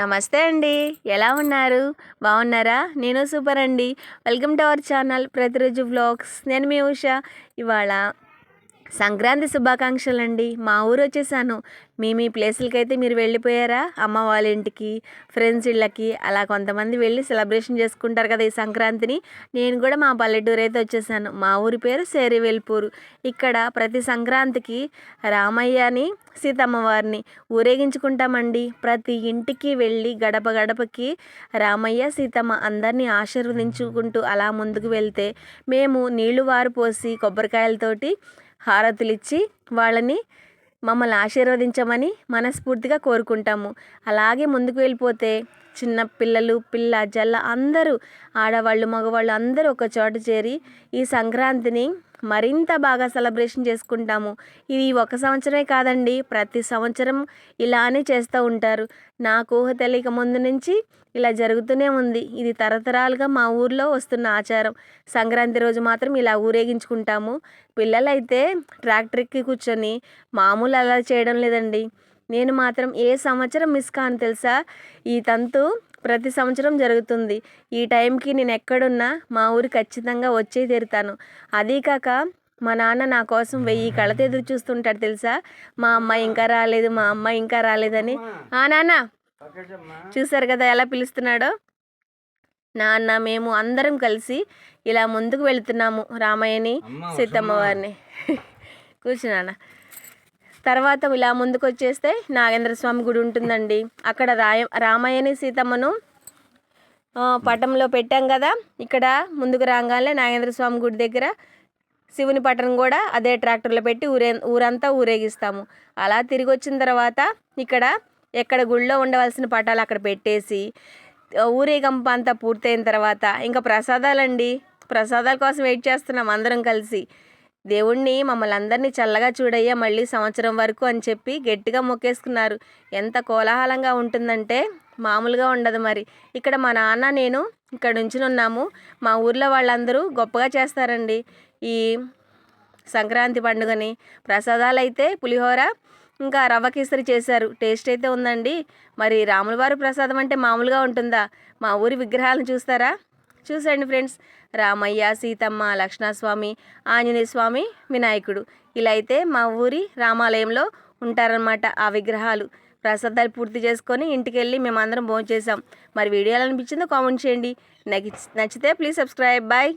నమస్తే అండి. ఎలా ఉన్నారు? బాగున్నారా? నేను సూపర్ అండి. వెల్కమ్ టు అవర్ ఛానల్ ప్రతిరోజు వ్లాగ్స్. నేను మీ ఉష. ఇవాళ సంక్రాంతి శుభాకాంక్షలు అండి మా ఊరు వచ్చేసాను. మీ మీ ప్లేసులకి అయితే మీరు వెళ్ళిపోయారా? అమ్మ వాళ్ళ ఇంటికి ఫ్రెండ్స్ ఇళ్ళకి అలా కొంతమంది వెళ్ళి సెలబ్రేషన్ చేసుకుంటారు కదా ఈ సంక్రాంతిని. నేను కూడా మా పల్లెటూరు అయితే వచ్చేసాను. మా ఊరి పేరు సేరివెల్పూరు ఇక్కడ ప్రతి సంక్రాంతికి రామయ్యని సీతమ్మ వారిని ఊరేగించుకుంటామండి. ప్రతి ఇంటికి వెళ్ళి గడప గడపకి రామయ్య సీతమ్మ అందరినీ ఆశీర్వదించుకుంటూ అలా ముందుకు వెళ్తే మేము నీళ్ళు వారు పోసి కొబ్బరికాయలతోటి హారతులిచ్చి వాళ్ళని మమ్మల్ని ఆశీర్వదించమని మనస్ఫూర్తిగా కోరుకుంటాము. అలాగే ముందుకు వెళ్ళిపోతే చిన్న పిల్లలు పిల్ల జల్ల అందరూ ఆడవాళ్ళు మగవాళ్ళు అందరూ ఒక చోట చేరి ఈ సంక్రాంతిని మరింత బాగా సెలబ్రేషన్ చేసుకుంటాము. ఇది ఒక సంవత్సరమే కాదండి ప్రతి సంవత్సరం ఇలానే చేస్తూ ఉంటారు. నాకు ఊహ తెలియక ముందు నుంచి ఇలా జరుగుతూనే ఉంది. ఇది తరతరాలుగా మా ఊర్లో వస్తున్న ఆచారం. సంక్రాంతి రోజు మాత్రం ఇలా ఊరేగించుకుంటాము. పిల్లలైతే ట్రాక్టర్కి కూర్చొని మామూలు అలా చేయడం లేదండి. నేను మాత్రం ఏ సంవత్సరం మిస్ కాను తెలుసా? ఈ తంతు ప్రతి సంవత్సరం జరుగుతుంది. ఈ టైంకి నేను ఎక్కడున్నా మా ఊరు ఖచ్చితంగా వచ్చే తీరుతాను. అదీ కాక మా నాన్న నా కోసం వెయ్యి కళ్ళతో ఎదురు చూస్తుంటాడు తెలుసా? మా అమ్మ ఇంకా రాలేదు మా అమ్మ ఇంకా రాలేదని. ఆ నాన్న! చూసారు కదా ఎలా పిలుస్తున్నాడో? నాన్న మేము అందరం కలిసి ఇలా ముందుకు వెళుతున్నాము రామయ్యని సీతమ్మ వారిని. కూర్చున్నాన్న తర్వాత ఇలా ముందుకు వచ్చేస్తే నాగేంద్ర స్వామి గుడి ఉంటుందండి. అక్కడ రాయ రామయ్యని సీతమ్మను పటంలో పెట్టాం కదా. ఇక్కడ ముందుకు రాగానే నాగేంద్ర స్వామి గుడి దగ్గర శివుని పటం కూడా అదే ట్రాక్టర్లో పెట్టి ఊరే ఊరంతా ఊరేగిస్తాము. అలా తిరిగి వచ్చిన తర్వాత ఇక్కడ ఎక్కడ గుళ్ళో ఉండవలసిన పటాలు అక్కడ పెట్టేసి ఊరేగంప అంతా పూర్తయిన తర్వాత ఇంకా ప్రసాదాలండి. ప్రసాదాల కోసం వెయిట్ చేస్తున్నాం అందరం కలిసి. దేవుణ్ణి మమ్మల్ని అందరినీ చల్లగా చూడయ్యా మళ్ళీ సంవత్సరం వరకు అని చెప్పి గట్టిగా మొక్కేసుకున్నారు. ఎంత కోలాహలంగా ఉంటుందంటే మామూలుగా ఉండదు మరి. ఇక్కడ మా నాన్న నేను ఇక్కడ నుంచి ఉన్నాము మా ఊర్లో వాళ్ళందరూ గొప్పగా చేస్తారండి ఈ సంక్రాంతి పండుగని. ప్రసాదాలు అయితే పులిహోర ఇంకా రవ్వ కేసరి చేశారు. టేస్ట్ అయితే ఉందండి. మరి రాములవారి ప్రసాదం అంటే మామూలుగా ఉంటుందా? మా ఊరి విగ్రహాలను చూస్తారా? చూసండి ఫ్రెండ్స్. రామయ్య సీతమ్మ లక్ష్మణస్వామి ఆంజనేయ స్వామి వినాయకుడు. ఇలా అయితే మా ఊరి రామాలయంలో ఉంటారనమాట ఆ విగ్రహాలు. ప్రసాదాలు పూర్తి చేసుకొని ఇంటికి వెళ్ళి మేమందరం భోంచేసాం మరి వీడియోలు అనిపించిందో కామెంట్ చేయండి. నచ్చి- నచ్చితే ప్లీజ్ సబ్స్క్రైబ్. బాయ్